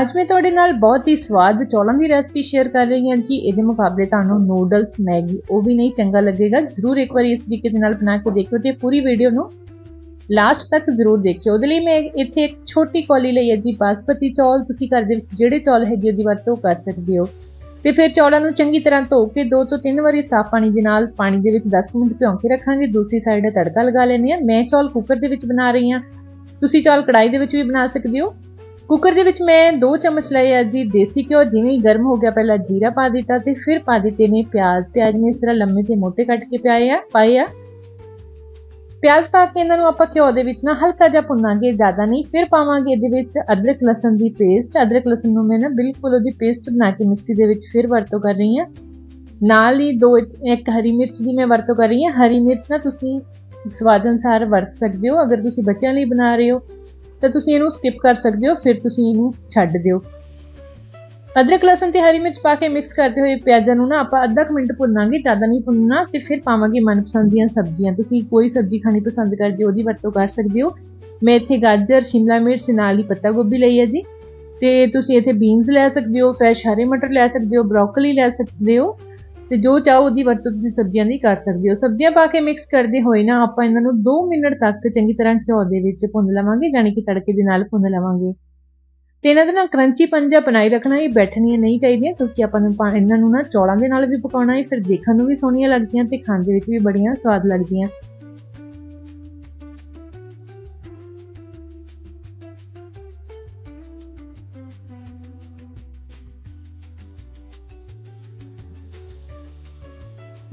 ਅੱਜ ਮੈਂ ਤੁਹਾਡੇ ਨਾਲ ਬਹੁਤ ਹੀ ਸਵਾਦ ਚੌਲਾਂ ਦੀ ਰੈਸਪੀ ਸ਼ੇਅਰ ਕਰ ਰਹੀ ਹਾਂ ਜੀ। ਇਹਦੇ ਮੁਕਾਬਲੇ ਤੁਹਾਨੂੰ ਨੂਡਲਸ ਮੈਗੀ, ਉਹ ਵੀ ਨਹੀਂ ਚੰਗਾ ਲੱਗੇਗਾ। ਜ਼ਰੂਰ ਇੱਕ ਵਾਰੀ ਇਸ ਤਰੀਕੇ ਦੇ ਨਾਲ ਬਣਾ ਕੇ ਦੇਖੋ ਤੇ ਪੂਰੀ ਵੀਡੀਓ ਨੂੰ ਲਾਸਟ ਤੱਕ ਜ਼ਰੂਰ ਦੇਖਿਓ। ਉਹਦੇ ਲਈ ਮੈਂ ਇੱਥੇ ਇੱਕ ਛੋਟੀ ਕੌਲੀ ਲਈ ਹੈ ਜੀ, ਬਾਸਪਤੀ ਚੌਲ। ਤੁਸੀਂ ਘਰ ਦੇ ਵਿੱਚ ਜਿਹੜੇ ਚੌਲ ਹੈਗੇ ਉਹਦੀ ਵਰਤੋਂ ਕਰ ਸਕਦੇ ਹੋ। ਤੇ ਫਿਰ ਚੌਲਾਂ ਨੂੰ ਚੰਗੀ ਤਰ੍ਹਾਂ ਧੋ ਕੇ ਦੋ ਤੋਂ ਤਿੰਨ ਵਾਰੀ ਸਾਫ਼ ਪਾਣੀ ਦੇ ਨਾਲ, ਪਾਣੀ ਦੇ ਵਿੱਚ 10 ਮਿੰਟ ਭਿਉਂ ਕੇ ਰੱਖਾਂਗੇ। ਦੂਸਰੀ ਸਾਈਡ ਤੜਕਾ ਲਗਾ ਲੈਣੇ ਆ ਮੈਂ ਚੌਲ ਕੁੱਕਰ ਦੇ ਵਿੱਚ ਬਣਾ ਰਹੀ ਹਾਂ। ਤੁਸੀਂ ਚੌਲ ਕੜਾਈ ਦੇ ਵਿੱਚ ਵੀ ਬਣਾ ਸਕਦੇ ਹੋ। ਕੁੱਕਰ ਦੇ ਵਿੱਚ ਮੈਂ 2 ਚਮਚ ਲਏ ਆ ਜੀ ਦੇਸੀ ਘਿਓ, ਜਿਵੇਂ ਹੀ ਗਰਮ ਹੋ ਗਿਆ ਪਹਿਲਾਂ ਜੀਰਾ ਪਾ ਦਿੱਤਾ ਤੇ ਫਿਰ ਪਾ ਦਿੱਤੇ ਨੇ ਪਿਆਜ਼। ਪਿਆਜ਼ ਮੈਂ ਇਸ ਤਰ੍ਹਾਂ ਲੰਮੇ ਤੇ ਮੋਟੇ ਕੱਟ ਕੇ ਪਾਏ ਆ ਪਾਏ ਆ। ਪਿਆਜ਼ ਪਾ ਕੇ ਇਹਨਾਂ ਨੂੰ ਆਪਾਂ ਘਿਓ ਦੇ ਵਿੱਚ ਨਾ ਹਲਕਾ ਜਿਹਾ ਭੁੰਨਾਂਗੇ, ਜ਼ਿਆਦਾ ਨਹੀਂ, ਫਿਰ ਪਾਵਾਂਗੇ ਇਹਦੇ ਵਿੱਚ ਅਦਰਕ ਲਸਣ ਦੀ ਪੇਸਟ। ਅਦਰਕ ਲਸਣ ਨੂੰ ਮੈਂ ਨਾ ਬਿਲਕੁਲ ਉਹਦੀ ਪੇਸਟ ਬਣਾ ਕੇ ਮਿਕਸੀ ਦੇ ਵਿੱਚ ਫਿਰ ਵਰਤੋਂ ਕਰ ਰਹੀ ਹਾਂ। ਨਾਲ ਹੀ ਦੋ, ਇੱਕ ਹਰੀ ਮਿਰਚ ਦੀ ਮੈਂ ਵਰਤੋਂ ਕਰ ਰਹੀ ਹਾਂ। ਹਰੀ ਮਿਰਚ ਨਾ ਤੁਸੀਂ ਸਵਾਦ ਅਨੁਸਾਰ ਵਰਤ ਸਕਦੇ ਹੋ, ਅਗਰ ਤੁਸੀਂ ਬੱਚਿਆਂ ਲਈ ਬਣਾ ਰਹੇ ਹੋ। ਤਾਂ ਤੁਸੀਂ ਇਹਨੂੰ ਸਕਿਪ ਕਰ ਸਕਦੇ ਹੋ, ਫਿਰ ਤੁਸੀਂ ਇਹਨੂੰ ਛੱਡ ਦਿਓ। ਅਦਰਕ, ਲਸਣ ਤੇ ਹਰੀ ਮਿਰਚ ਪਾ ਕੇ ਮਿਕਸ ਕਰਦੇ ਹੋਏ ਪਿਆਜ਼ਾਂ ਨੂੰ ਨਾ ਆਪਾਂ ਅੱਧਾ ਕੁ ਮਿੰਟ ਭੁੰਨਾਂਗੇ, ਜ਼ਿਆਦਾ ਨਹੀਂ ਭੁੰਨਣਾ ਤੇ ਫਿਰ ਪਾਵਾਂਗੇ ਮਨਪਸੰਦ ਦੀਆਂ ਸਬਜ਼ੀਆਂ। ਤੁਸੀਂ ਕੋਈ ਸਬਜ਼ੀ ਖਾਣੀ ਪਸੰਦ ਕਰਦੇ ਹੋ, ਉਹਦੀ ਵਰਤੋਂ ਕਰ ਸਕਦੇ ਹੋ। ਮੈਂ ਇੱਥੇ ਗਾਜਰ, ਸ਼ਿਮਲਾ ਮਿਰਚ, ਨਾਲ ਹੀ ਪੱਤਾ ਗੋਭੀ ਲਈ ਹੈ ਜੀ। ਤੇ ਤੁਸੀਂ ਇੱਥੇ ਬੀਨਸ ਲੈ ਸਕਦੇ ਹੋ ਫਰੈਸ਼ ਹਰੇ ਮਟਰ ਲੈ ਸਕਦੇ ਹੋ ਬ੍ਰੋਕਲੀ ਲੈ ਸਕਦੇ ਹੋ। ਤੇ ਜੋ ਚਾਹੋ ਉਹਦੀ ਵਰਤੋਂ ਤੁਸੀਂ ਸਬਜ਼ੀਆਂ ਦੀ ਕਰ ਸਕਦੇ ਹੋ। ਸਬਜ਼ੀਆਂ ਪਾ ਕੇ ਮਿਕਸ ਕਰਦੇ ਹੋਏ ਨਾ ਆਪਾਂ ਇਹਨਾਂ ਨੂੰ 2 ਮਿੰਟ ਤੱਕ ਚੰਗੀ ਤਰ੍ਹਾਂ ਘਿਓ ਦੇ ਵਿੱਚ ਭੁੰਨ ਲਵਾਂਗੇ ਯਾਨੀ ਕਿ ਤੜਕੇ ਦੇ ਨਾਲ ਭੁੰਨ ਲਵਾਂਗੇ। ਤੇ ਇਹਨਾਂ ਦੇ ਨਾਲ ਕਰੰਚੀ ਪੰਜਾ ਬਣਾਈ ਰੱਖਣਾ, ਇਹ ਬੈਠਣੀਆਂ ਨਹੀਂ ਚਾਹੀਦੀਆਂ ਕਿਉਂਕਿ ਆਪਾਂ ਨੂੰ ਪਾ- ਇਹਨਾਂ ਨੂੰ ਨਾ ਚੌਲਾਂ ਦੇ ਨਾਲ ਵੀ ਪਕਾਉਣਾ ਹੈ, ਫਿਰ ਦੇਖਣ ਨੂੰ ਵੀ ਸੋਹਣੀਆਂ ਲੱਗਦੀਆਂ ਤੇ ਖਾਣ ਦੇ ਵਿੱਚ ਵੀ ਬੜੀਆਂ ਸਵਾਦ ਲੱਗਦੀਆਂ।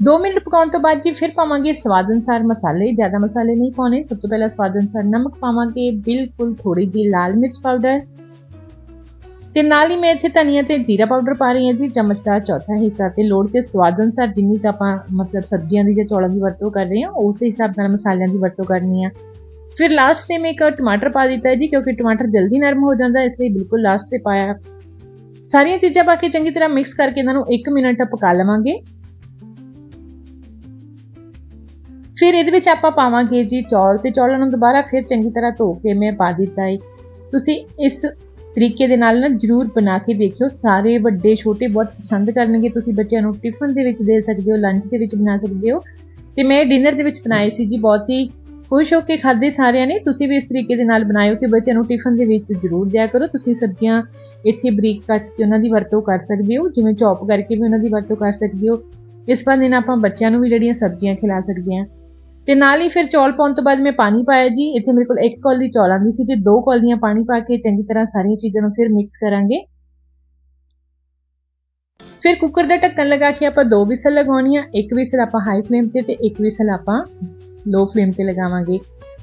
ਦੋ ਮਿੰਟ ਪਕਾਉਣ ਤੋਂ ਬਾਅਦ ਜੀ ਫਿਰ ਪਾਵਾਂਗੇ ਸਵਾਦ ਅਨੁਸਾਰ ਮਸਾਲੇ, ਜ਼ਿਆਦਾ ਮਸਾਲੇ ਨਹੀਂ ਪਾਉਣੇ। ਸਭ ਤੋਂ ਪਹਿਲਾਂ ਸਵਾਦ ਅਨੁਸਾਰ ਨਮਕ ਪਾਵਾਂਗੇ, ਬਿਲਕੁਲ ਥੋੜੀ ਜੀ ਲਾਲ ਮਿਰਚ ਪਾਊਡਰ। ਤੇ ਨਾਲ ਹੀ ਮੈਂ ਇੱਥੇ ਧਨੀਆ ਤੇ ਜੀਰਾ ਪਾਊਡਰ ਪਾ ਰਹੀ ਹਾਂ ਜੀ, ਚਮਚ ਦਾ ਚੌਥਾ ਹਿੱਸਾ। ਤੇ ਲੋੜ ਤੇ ਸਵਾਦ ਅਨੁਸਾਰ ਜਿੰਨੀ ਤਾਂ ਆਪਾਂ ਮਤਲਬ ਸਬਜ਼ੀਆਂ ਦੀ ਜਾਂ ਚੌਲਾਂ ਦੀ ਵਰਤੋਂ ਕਰ ਰਹੇ ਹਾਂ, ਉਸੇ ਹਿਸਾਬ ਨਾਲ ਮਸਾਲਿਆਂ ਦੀ ਵਰਤੋਂ ਕਰਨੀ ਆ। ਫਿਰ ਲਾਸਟ ਤੇ ਮੈਂ ਇੱਕ ਟਮਾਟਰ ਪਾ ਦਿੱਤਾ ਜੀ, ਕਿਉਂਕਿ ਟਮਾਟਰ ਜਲਦੀ ਨਰਮ ਹੋ ਜਾਂਦਾ, ਇਸ ਲਈ ਬਿਲਕੁਲ ਲਾਸਟ ਤੇ ਪਾਇਆ। ਸਾਰੀਆਂ ਚੀਜ਼ਾਂ ਪਾ ਕੇ ਚੰਗੀ ਤਰ੍ਹਾਂ ਮਿਕਸ ਕਰਕੇ ਇਹਨਾਂ ਨੂੰ 1 ਮਿੰਟ ਪਕਾ ਲਵਾਂਗੇ। ਫਿਰ ਇਹਦੇ ਵਿੱਚ ਆਪਾਂ ਪਾਵਾਂਗੇ ਜੀ ਚੌਲ ਤੇ ਚੌਲਾਂ ਨੂੰ ਦੁਬਾਰਾ ਫਿਰ ਚੰਗੀ ਤਰ੍ਹਾਂ ਧੋ ਕੇ ਮੈਂ ਪਾ ਦਿੱਤਾ ਹੈ ਤੁਸੀਂ ਇਸ ਤਰੀਕੇ ਦੇ ਨਾਲ ਨਾ ਜਰੂਰ ਬਣਾ ਕੇ ਦੇਖਿਓ। ਸਾਰੇ ਵੱਡੇ, ਛੋਟੇ ਬਹੁਤ ਪਸੰਦ ਕਰਨਗੇ। ਤੁਸੀਂ ਬੱਚਿਆਂ ਨੂੰ ਟਿਫਨ ਦੇ ਵਿੱਚ ਦੇ ਸਕਦੇ ਹੋ ਲੰਚ ਦੇ ਵਿੱਚ ਬਣਾ ਸਕਦੇ ਹੋ। ਤੇ ਮੈਂ ਡਿਨਰ ਦੇ ਵਿੱਚ ਬਣਾਏ ਸੀ ਜੀ, ਬਹੁਤ ਹੀ ਖੁਸ਼ ਹੋ ਕੇ ਖਾਦੇ ਸਾਰਿਆਂ ਨੇ। ਤੁਸੀਂ ਵੀ ਇਸ ਤਰੀਕੇ ਦੇ ਨਾਲ ਬਣਾਇਓ ਕਿ ਬੱਚਿਆਂ ਨੂੰ ਟਿਫਨ ਦੇ ਵਿੱਚ ਜ਼ਰੂਰ ਦਿਆ ਕਰੋ। ਤੁਸੀਂ ਸਬਜ਼ੀਆਂ ਇੱਥੇ ਬਰੀਕ ਕੱਟ ਕੇ ਉਹਨਾਂ ਦੀ ਵਰਤੋਂ ਕਰ ਸਕਦੇ ਹੋ, ਜਿਵੇਂ ਚੌਪ ਕਰਕੇ ਵੀ ਉਹਨਾਂ ਦੀ ਵਰਤੋਂ ਕਰ ਸਕਦੇ ਹੋ। ਇਸ ਬਹਾਨੇ ਨਾਲ ਆਪਾਂ ਬੱਚਿਆਂ ਨੂੰ ਵੀ ਜਿਹੜੀਆਂ ਸਬਜ਼ੀਆਂ ਖਿਲਾ ਸਕਦੇ ਹਾਂ। ਤੇ ਨਾਲ ਹੀ ਫਿਰ ਚੌਲ ਪਾਉਣ ਤੋਂ ਬਾਅਦ ਮੈਂ ਪਾਣੀ ਪਾਇਆ ਜੀ। ਇੱਥੇ ਮੇਰੇ ਕੋਲ ਇੱਕ ਕੌਲੀ ਚੌਲਾਂ ਦੀ ਸੀ ਤੇ ਦੋ ਕੌਲੀਆਂ ਪਾਣੀ ਪਾ ਕੇ ਚੰਗੀ ਤਰ੍ਹਾਂ ਸਾਰੀਆਂ ਚੀਜ਼ਾਂ ਨੂੰ ਫਿਰ ਮਿਕਸ ਕਰਾਂਗੇ। ਫਿਰ ਕੁੱਕਰ ਦਾ ਢੱਕਣ ਲਗਾ ਕੇ ਆਪਾਂ ਦੋ ਵਿਸਲ ਲਗਾਉਣੀਆਂ, ਇੱਕ ਵਿਸਲ ਆਪਾਂ ਹਾਈ ਫਲੇਮ ਤੇ ਤੇ ਇੱਕ ਵਿਸਲ ਆਪਾਂ ਲੋ ਫਲੇਮ ਤੇ ਲਗਾਵਾਂਗੇ।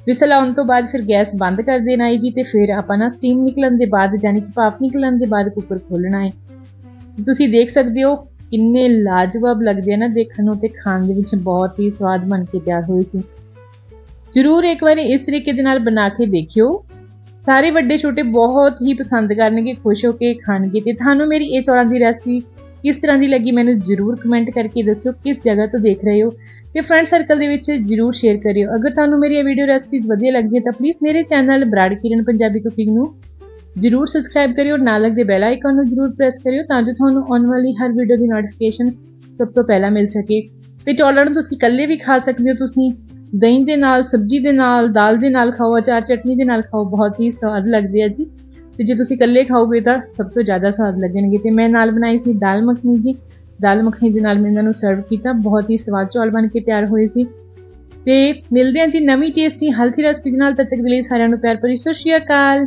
ਵਿਸਲ ਆਉਣ ਤੋਂ ਬਾਅਦ ਫਿਰ ਗੈਸ ਬੰਦ ਕਰ ਦੇਣਾ ਹੈ ਜੀ ਤੇ ਫਿਰ ਆਪਾਂ ਨਾ ਸਟੀਮ ਨਿਕਲਣ ਦੇ ਬਾਅਦ, ਯਾਨੀ ਕਿ ਭਾਫ ਨਿਕਲਣ ਦੇ ਬਾਅਦ ਕੁੱਕਰ ਖੋਲਣਾ ਹੈ। ਤੁਸੀਂ ਦੇਖ ਸਕਦੇ ਹੋ ਕਿੰਨੇ ਲਾਜਵਾਬ ਲੱਗਦੇ ਆ ਨਾ ਦੇਖਣ ਨੂੰ ਤੇ ਖਾਣ ਦੇ ਵਿੱਚ ਬਹੁਤ ਹੀ ਸਵਾਦ ਬਣ ਕੇ ਤਿਆਰ ਹੋਏ ਸੀ। ਜ਼ਰੂਰ ਇੱਕ ਵਾਰੀ ਇਸ ਤਰੀਕੇ ਦੇ ਨਾਲ ਬਣਾ ਕੇ ਦੇਖਿਓ। ਸਾਰੇ ਵੱਡੇ ਛੋਟੇ ਬਹੁਤ ਹੀ ਪਸੰਦ ਕਰਨਗੇ, ਖੁਸ਼ ਹੋ ਕੇ ਖਾਣਗੇ ਤੇ ਤੁਹਾਨੂੰ ਮੇਰੀ ਇਹ ਚੌਲਾਂ ਦੀ ਰੈਸਪੀ ਕਿਸ ਤਰ੍ਹਾਂ ਦੀ ਲੱਗੀ ਮੈਨੂੰ ਜ਼ਰੂਰ ਕਮੈਂਟ ਕਰਕੇ ਦੱਸਿਓ, ਕਿਸ ਜਗ੍ਹਾ ਤੋਂ ਦੇਖ ਰਹੇ ਹੋ ਤੇ ਫਰੈਂਡ ਸਰਕਲ ਦੇ ਵਿੱਚ ਜ਼ਰੂਰ ਸ਼ੇਅਰ ਕਰਿਓ। ਅਗਰ ਤੁਹਾਨੂੰ ਮੇਰੀ ਇਹ ਵੀਡੀਓ ਰੈਸਪੀਜ਼ ਵਧੀਆ ਲੱਗਦੀ ਤਾਂ ਪਲੀਜ਼ ਮੇਰੇ ਚੈਨਲ ਬਰਾੜ ਕਿਰਨ ਪੰਜਾਬੀ ਕੁਕਿੰਗ ਨੂੰ ਜਰੂਰ ਸਬਸਕ੍ਰਾਈਬ ਕਰਿਓ, ਨਾਲ ਲੱਗਦੇ ਬੈਲ ਆਈਕਨ ਨੂੰ ਜਰੂਰ ਪ੍ਰੈਸ ਕਰਿਓ ਤਾਂ ਜੋ ਤੁਹਾਨੂੰ ਆਉਣ ਵਾਲੀ ਹਰ ਵੀਡੀਓ ਦੀ ਨੋਟੀਫਿਕੇਸ਼ਨ ਸਭ ਤੋਂ ਪਹਿਲਾਂ ਮਿਲ ਸਕੇ। ਤੇ ਚੌਲਾਂ ਨੂੰ ਤੁਸੀਂ ਇਕੱਲੇ ਵੀ ਖਾ ਸਕਦੇ ਹੋ ਤੁਸੀਂ। ਦਹੀਂ ਦੇ ਨਾਲ, ਸਬਜ਼ੀ ਦੇ ਨਾਲ, ਦਾਲ ਦੇ ਨਾਲ ਖਾਓ, ਅਚਾਰ ਚਟਨੀ ਦੇ ਨਾਲ ਖਾਓ, ਬਹੁਤ ਹੀ ਸਵਾਦ ਲੱਗਦੇ ਆ ਜੀ। ਤੇ ਜੇ ਤੁਸੀਂ ਇਕੱਲੇ ਖਾਓਗੇ ਤਾਂ ਸਭ ਤੋਂ ਜ਼ਿਆਦਾ ਸਵਾਦ ਲੱਗਣਗੇ। ਤੇ ਮੈਂ ਨਾਲ ਬਣਾਈ ਸੀ ਦਾਲ ਮੱਖਣੀ ਜੀ। ਦਾਲ ਮੱਖਣੀ ਦੇ ਨਾਲ ਮੈਂ ਇਹਨਾਂ ਨੂੰ ਸਰਵ ਕੀਤਾ। ਬਹੁਤ ਹੀ ਸਵਾਦ ਚੌਲ ਬਣ ਕੇ ਤਿਆਰ ਹੋਏ ਸੀ। ਤੇ ਮਿਲਦੇ ਹਾਂ ਜੀ ਨਵੀਂ ਟੇਸਟੀ ਹੈਲਥੀ ਰੈਸਪੀ ਦੇ ਨਾਲ। ਤਦ ਤੱਕ ਦੇ ਲਈ ਸਾਰਿਆਂ ਨੂੰ ਪਿਆਰ ਭਰੀ ਸਤਿ ਸ਼੍ਰੀ ਅਕਾਲ।